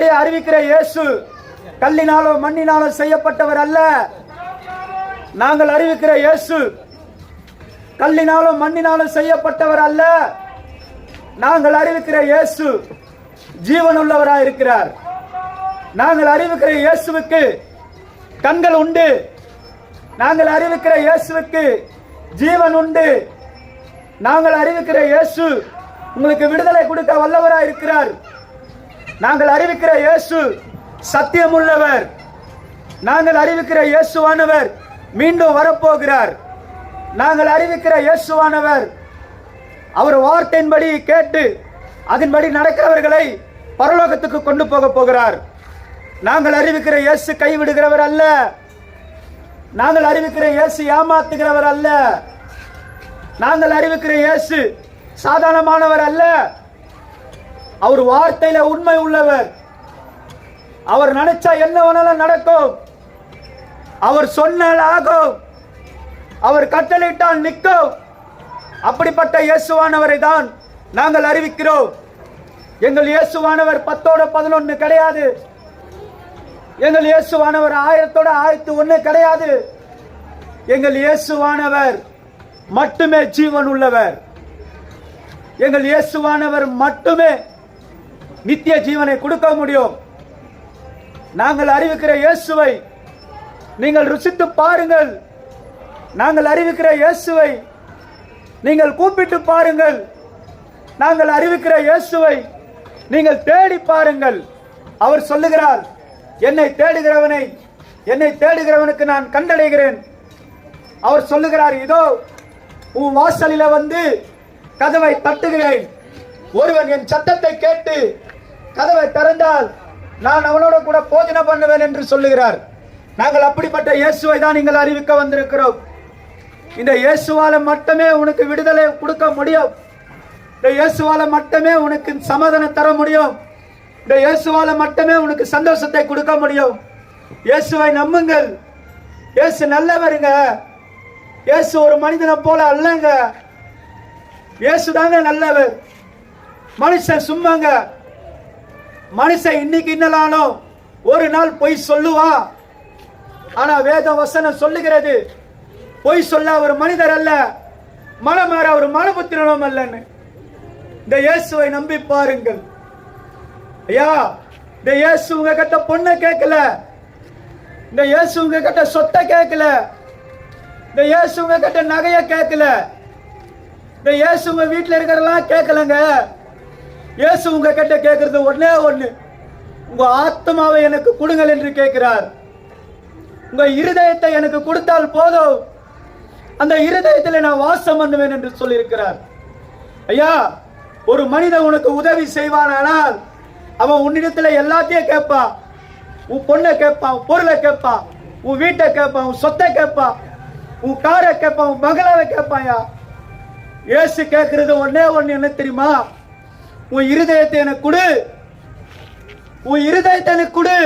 அடி அறிவிக்கிற இயேசு கல்லினாலோ மண்ணினாலோ செய்யப்பட்டவர் அல்ல. நாங்கள் அறிவிக்கிற இயேசு கல்லினாலும் மண்ணினாலும் செய்யப்பட்டவர் அல்ல. நாங்கள் அறிவிக்கிற இயேசு ஜீவனுள்ளவராக இருக்கிறார். நாங்கள் அறிவிக்கிற இயேசுவுக்கு கண்கள் உண்டு. நாங்கள் அறிவிக்கிற இயேசுவுக்கு ஜீவன் உண்டு. நாங்கள் அறிவிக்கிற இயேசு உங்களுக்கு விடுதலை கொடுக்க வல்லவராக இருக்கிறார். நாங்கள் அறிவிக்கிற இயேசு சத்தியமுள்ளவர். நாங்கள் அறிவிக்கிற இயேசுவானவர் மீண்டும் வரப்போகிறார். நாங்கள் அறிவிக்கிற இயேசுவானவர் அவர் வார்த்தையின்படி கேட்டு அதன்படி நடக்கிறவர்களை பரலோகத்துக்கு கொண்டு போக போகிறார். நாங்கள் அறிவிக்கிற இயேசு கைவிடுகிறவர் அல்ல. நாங்கள் அறிவிக்கிற இயேசு ஏமாத்துகிறவர் அல்ல. நாங்கள் அறிவிக்கிற இயேசு சாதாரணமானவர் அல்ல. அவர் வார்த்தையில உண்மை உள்ளவர். அவர் நினைச்சா என்ன வேணாலும் நடக்கும். அவர் சொன்னால் ஆகும். அவர் கட்டளையிட்டால் நிற்கும். அப்படிப்பட்ட இயேசுவானவரை தான் நாங்கள் அறிவிக்கிறோம். எங்கள் இயேசுவானவர் பத்தோட பதினொன்று கிடையாது. எங்கள் இயேசுவானவர் ஆயிரத்தோட ஆயிரத்து ஒன்று கிடையாது. எங்கள் இயேசுவானவர் மட்டுமே ஜீவன் உள்ளவர். எங்கள் இயேசுவானவர் மட்டுமே நித்திய ஜீவனை கொடுக்க முடியும். நாங்கள் அறிவிக்கிற இயேசுவை நீங்கள் ருசித்து பாருங்கள். நாங்கள் அறிவிக்கிற இயேசுவை நீங்கள் கூப்பிட்டு பாருங்கள். நாங்கள் அறிவிக்கிற இயேசுவை நீங்கள் தேடி பாருங்கள். அவர் சொல்லுகிறார் என்னை தேடுகிறவனை என்னை தேடுகிறவனுக்கு நான் கண்டடைகிறேன். அவர் சொல்லுகிறார் இதோ உன் வாசலில வந்து கதவை தட்டுகிறேன். ஒருவன் என் சத்தத்தை கேட்டு கதவை திறந்தால் நான் அவனோட கூட போஜனை பண்ணுவேன் என்று சொல்லுகிறார். நாங்கள் அப்படிப்பட்ட இயேசுவை தான் நீங்கள் அறிவிக்க வந்திருக்கிறோம். இந்த இயேசுவால மட்டுமே உனக்கு விடுதலை கொடுக்க முடியும். இந்த இயேசுவால மட்டுமே உனக்கு சமாதானம் தர முடியும். இந்த இயேசுவால மட்டுமே உனக்கு சந்தோஷத்தை கொடுக்க முடியும். இயேசுவை நம்புங்கள். இயேசு நல்லவருங்க. இயேசு ஒரு மனிதனை போல அல்லங்க. இயேசு தாங்க நல்லவர். மனுஷன் சும்மாங்க. மனுஷன் இன்னைக்கு இன்னலானோ ஒரு நாள் பொய் சொல்லுவா. ஆனா வேத வசனம் சொல்லுகிறது பொய் சொல்ல ஒரு மனிதர் அல்ல மனமாற ஒரு மனபுத்திரனும் அல்லன்னு. இந்த இயேசுவை நம்பி பாருங்கள். ஐயா இந்த இயேசு உங்க கிட்ட பொண்ணை கேட்கல. இந்த இயேசு உங்க கிட்ட சொத்தை கேட்கல. இந்த இயேசு உங்க கிட்ட நகைய கேட்கல. இந்த இயேசு உங்க வீட்டுல இருக்கிறதெல்லாம் கேட்கலங்க. இயேசு உங்க கிட்ட கேட்கறது ஒன்னே ஒண்ணு. உங்க ஆத்மாவை எனக்கு கொடுங்கள் என்று கேட்கிறார். உங்க இருதயத்தை எனக்கு கொடுத்தால் போதும். அந்த இருதயத்தில் நான் வாசம் பண்ணுவேன் என்று சொல்லியிருக்கிறார். ஐயா ஒரு மனிதன் உனக்கு உதவி செய்வானால் அவன் உன்னிடத்துல எல்லாத்தையும் கேட்பான். உன் பொண்ணை கேட்பான் உன் பொருளை கேட்பான் உன் வீட்டை கேட்பான் உன் சொத்தை கேட்பான் உன் காரை கேட்பான் உன் மகளாவை கேட்பான்யா ஏசு கேட்கறது ஒன்னே ஒன்று என்ன தெரியுமா? உன் இருதயத்தை எனக்கு கொடு. உன் இருதயத்தை எனக்கு கொடு.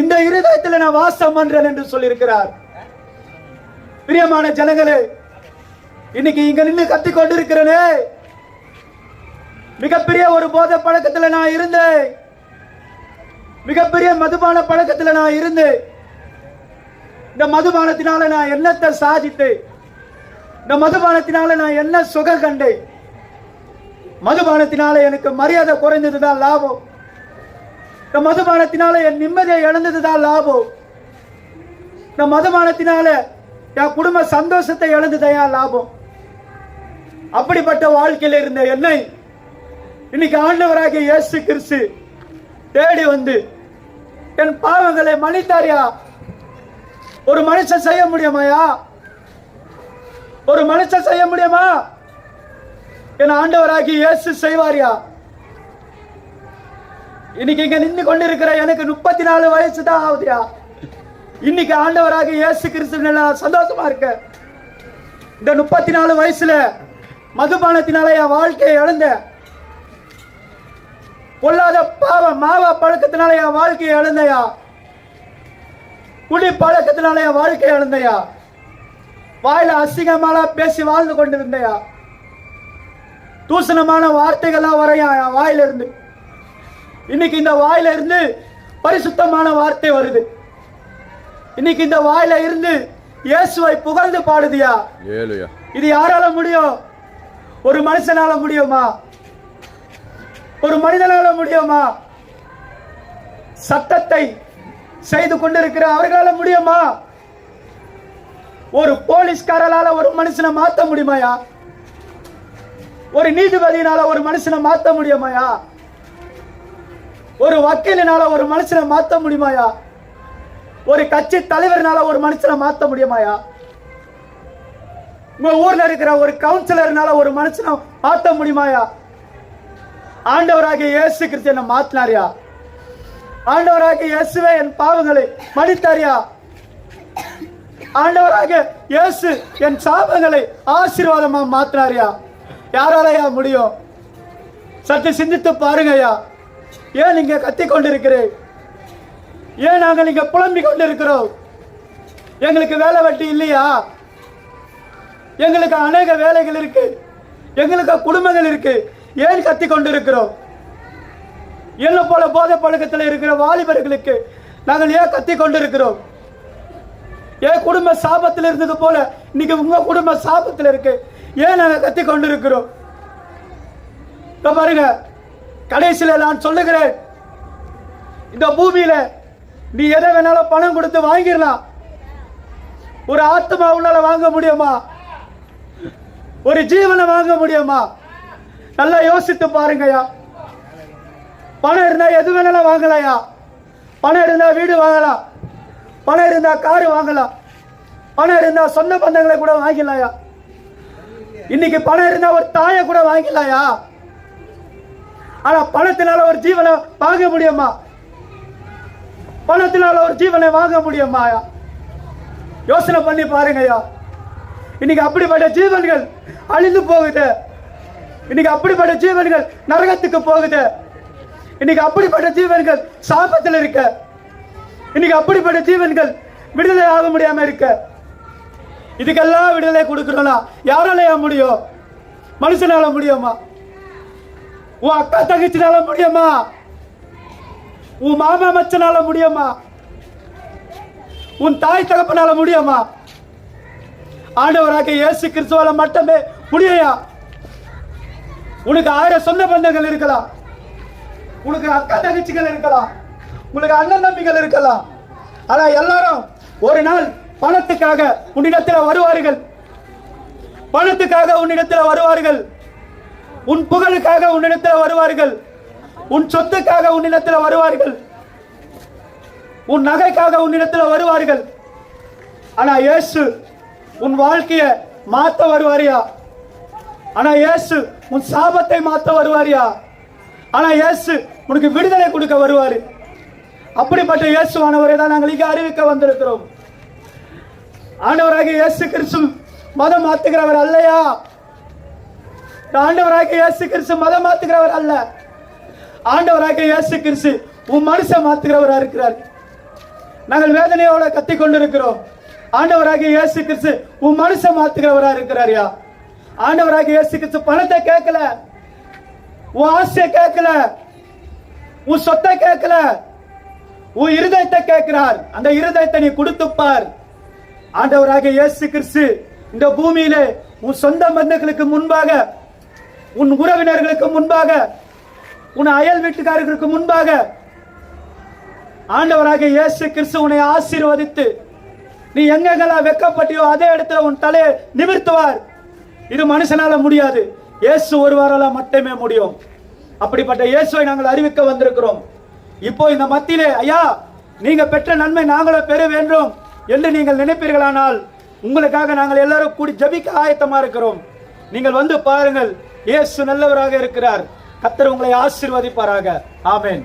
இந்த இருதயத்தில் நான் வாசம் பண்றேன் என்று சொல்லியிருக்கிறார். பிரியமான ஜனங்களே இன்னைக்கு இங்க நின்று கத்தி கொண்டிருக்கிறனே. மிகப்பெரிய ஒரு போதை பழக்கத்தில் நான் இருந்தேன். மிகப்பெரிய மதுபான பழக்கத்தில் நான் இருந்தேன். இந்த மதுபானத்தினால நான் என்னத்தை சாதித்தேன்? இந்த மதுபானத்தினால நான் என்ன சுகம் கண்டேன்? மதுபானத்தினால எனக்கு மரியாதை குறைந்ததுதான் லாபம். இந்த மதுபானத்தினால என் நிம்மதியை இழந்தது தான் லாபம். இந்த மதுபானத்தினால என் குடும்ப சந்தோஷத்தை இழந்ததையா லாபம்? அப்படிப்பட்ட வாழ்க்கையில் இருந்த என்னை இன்னைக்கு ஆண்டவராகிய இயேசு கிறிஸ்து தேடி வந்து என் பாவங்களை மன்னித்தாரியா ஒரு மனுஷன் செய்ய முடியுமாயா ஒரு மனுஷன் செய்ய முடியுமா? என் ஆண்டவராகி இயேசு செய்வாரியா. இன்னைக்கு இங்க நின்று கொண்டிருக்கிற எனக்கு முப்பத்தி நாலு வயசு தான் ஆகுதுயா. இன்னைக்கு ஆண்டவராக இயேசு கிறிஸ்து சந்தோஷமா இருக்க இந்த முப்பத்தி நாலு வயசுல மதுபானத்தினால என் வாழ்க்கையை இழந்தேன். பொல்லாத பாவ மாவ பழக்கத்தினால என் வாழ்க்கையை இழந்தையா குடி பழக்கத்தினால என் வாழ்க்கையை இழந்தையா வாயில அசிங்கமால பேசி வாழ்ந்து கொண்டிருந்தையா தூசணமான வார்த்தைகள்லாம் வரையா என் வாயிலிருந்து? இன்னைக்கு இந்த வாயில இருந்து பரிசுத்தமான வார்த்தை வருது. இன்னைக்கு இந்த வாயில இருந்து இயேசுவை புகழ்ந்து பாடுதியா. இது யாரால முடியும்? ஒரு மனுஷனால முடியுமா? ஒரு மனிதனால முடியுமா? சட்டத்தை செய்து கொண்டிருக்கிற அவர்களால முடியுமா? ஒரு போலீஸ்காரலால ஒரு மனுஷனை மாத்த முடியுமாயா? ஒரு நீதிபதியினால ஒரு மனுஷனை மாத்த முடியுமாயா? ஒரு வக்கீலினால ஒரு மனுஷனை மாத்த முடியுமாயா? ஒரு கட்சி தலைவர்னால ஒரு மனுஷனை மாத்த முடியுமாயா? உங்க ஊர்ல இருக்கிற ஒரு கவுன்சிலர்னால ஒரு மனுஷனை மாத்த முடியுமாயா? ஆண்டவராக இயேசு கிறிஸ்து என்ன மாத்தினாரியா? ஆண்டவராக இயேசுவே என் பாவங்களை மன்னித்தாரியா? ஆண்டவராக இயேசு என் சாபங்களை ஆசீர்வாதமா மாத்தினாரியா? யாராலயா முடியும்? சற்று சிந்தித்து பாருங்கய்யா. ஏன் இங்கே கத்தி கொண்டிருக்கிறேன்? ஏன் நாங்கள் இங்கே புலம்பி கொண்டிருக்கிறோம்? எங்களுக்கு வேலை வெட்டி இல்லையா? எங்களுக்கு அநேக வேலைகள் இருக்கு. எங்களுக்கு குடும்பங்கள் இருக்கு. ஏன் கத்தி கொண்டிருக்கிறோம்? என்ன போல போதை பழக்கத்தில் இருக்கிற வாலிபர்களுக்கு நாங்கள் ஏன் கத்தி கொண்டிருக்கிறோம்? ஏன் குடும்ப சாபத்தில் இருந்தது போல இன்னைக்கு உங்க குடும்ப சாபத்தில் இருக்கு? ஏன் நாங்கள் கத்தி கொண்டிருக்கிறோம்? இப்போ பாருங்க கடைசியில் நான் சொல்லுகிறேன் இந்த பூமியில் நீ எதை வேணாலும் பணம் கொடுத்து வாங்கிடலாம். ஒரு ஆத்மா உள்ளால வாங்க முடியுமா? ஒரு ஜீவனை வாங்க முடியுமா? நல்லா யோசித்து பாருங்கய்யா. பணம் இருந்தால் எது வேணாலும் வாங்கலையா பணம் இருந்தால் வீடு வாங்கலாம். பணம் இருந்தால் காரு வாங்கலாம். பணம் இருந்தால் சொந்த பந்தங்களை கூட வாங்கிடலாம்யா. இன்னைக்கு பணம் இருந்தா ஒரு தாயை கூட வாங்கிடலாம்யா ஆனா பணத்தினால ஒரு ஜீவனை வாங்க முடியுமா? பணத்தினால ஒரு ஜீவனை வாங்க முடியுமா? யோசனை பண்ணி பாருங்கய்யா. இன்னைக்கு அப்படிப்பட்ட ஜீவன்கள் அழிந்து போகுது. இன்னைக்கு அப்படிப்பட்ட ஜீவன்கள் நரகத்துக்கு போகுது. இன்னைக்கு அப்படிப்பட்ட ஜீவன்கள் சாபத்தில் இருக்க. இன்னைக்கு அப்படிப்பட்ட ஜீவன்கள் விடுதலை ஆக முடியாம இருக்க. இதுக்கெல்லாம் விடுதலை கொடுக்கணும்னா யாராலையா முடியும்? மனுஷனால முடியுமா? உன் அக்கா தங்கச்சினால முடியுமா? உன் மாமா மச்சனால முடியுமா? உன் தாய் தகப்பனால முடியுமா? ஆண்டவராக இயேசு கிறிஸ்துவால மட்டுமே முடியா உனக்கு ஆயிரம் சொந்த பந்தங்கள் இருக்கலாம் உனக்கு அக்கா தங்கச்சிகள் இருக்கலாம் உங்களுக்கு அண்ணன் தம்பிகள் இருக்கலாம் ஆனா எல்லாரும் ஒரு நாள் பணத்துக்காக உன்னிடத்தில் வருவார்கள். பணத்துக்காக உன்னிடத்தில் வருவார்கள். உன் புகழுக்காக உன்னிடத்தில் வருவார்கள். உன் சொத்துக்காக உன்னிடத்தில் வருவார்கள். உன் நகைக்காக உன்னிடத்தில் வருவார்கள். ஆனா இயேசு உன் வாழ்க்கைய மாத்த வருவாரியா? ஆனா இயேசு உன் சாபத்தை மாத்த வருவாரியா? ஆனா இயேசு உனக்கு விடுதலை கொடுக்க வருவாரு. அப்படிப்பட்ட இயேசுவானவரை தான் நாங்கள் இங்கே அறிவிக்க வந்திருக்கிறோம். ஆண்டவராக இயேசு கிறிஸ்து மதம் மாத்துகிறவர் அல்லையா? ஆண்டவராக இயேசு கிறிஸ்து மதம் மாத்துகிறவர் அல்ல. ஆண்டவராக இயேசு கிறிஸ்து உன் மனுஷன் மாத்துகிறவரா இருக்கிறார். நாங்கள் வேதனையோட கத்தி கொண்டிருக்கிறோம். ஆண்டவராக இயேசு கிறிஸ்து உன் மனுஷன் மாத்துகிறவரா இருக்கிறாரியா ஆண்டவராக இயேசு கிறிஸ்து பணத்தை கேட்கல. உன் ஆசையை கேட்கல. உன் சொத்தை கேட்கல. உன் இருதயத்தை கேட்கிறார். அந்த இருதயத்தை நீ கொடுத்து ஆண்டவராக இயேசு கிறிஸ்து இந்த பூமியிலே உன் சொந்த பந்தங்களுக்கு முன்பாக உன் உறவினர்களுக்கு முன்பாக உன் அயல் வீட்டுக்காரர்களுக்கு முன்பாக ஆண்டவராக இயேசு கிறிஸ்து உன்னை ஆசீர்வதித்து நீ எங்கெங்கெல்லாம் வெக்கப்பட்டியோ அதே இடத்துல உன் தலையை நிமிர்த்துவார். இது மனுஷனால முடியாது. இயேசு ஒருவரால மட்டுமே முடியும். அப்படிப்பட்ட இயேசுவை நாங்கள் அறிவிக்க வந்திருக்கிறோம். இப்போ இந்த மத்தியிலே ஐயா நீங்க பெற்ற நன்மை நாங்களும் பெற வேண்டும். என்று நீங்கள் நினைப்பீர்களானால் உங்களுக்காக நாங்கள் எல்லாரும் கூடி ஜபிக்க ஆயத்தமாக இருக்கிறோம். நீங்கள் வந்து பாருங்கள் இயேசு நல்லவராக இருக்கிறார். கத்தர் உங்களை ஆசீர்வதிப்பாராக. ஆமேன்.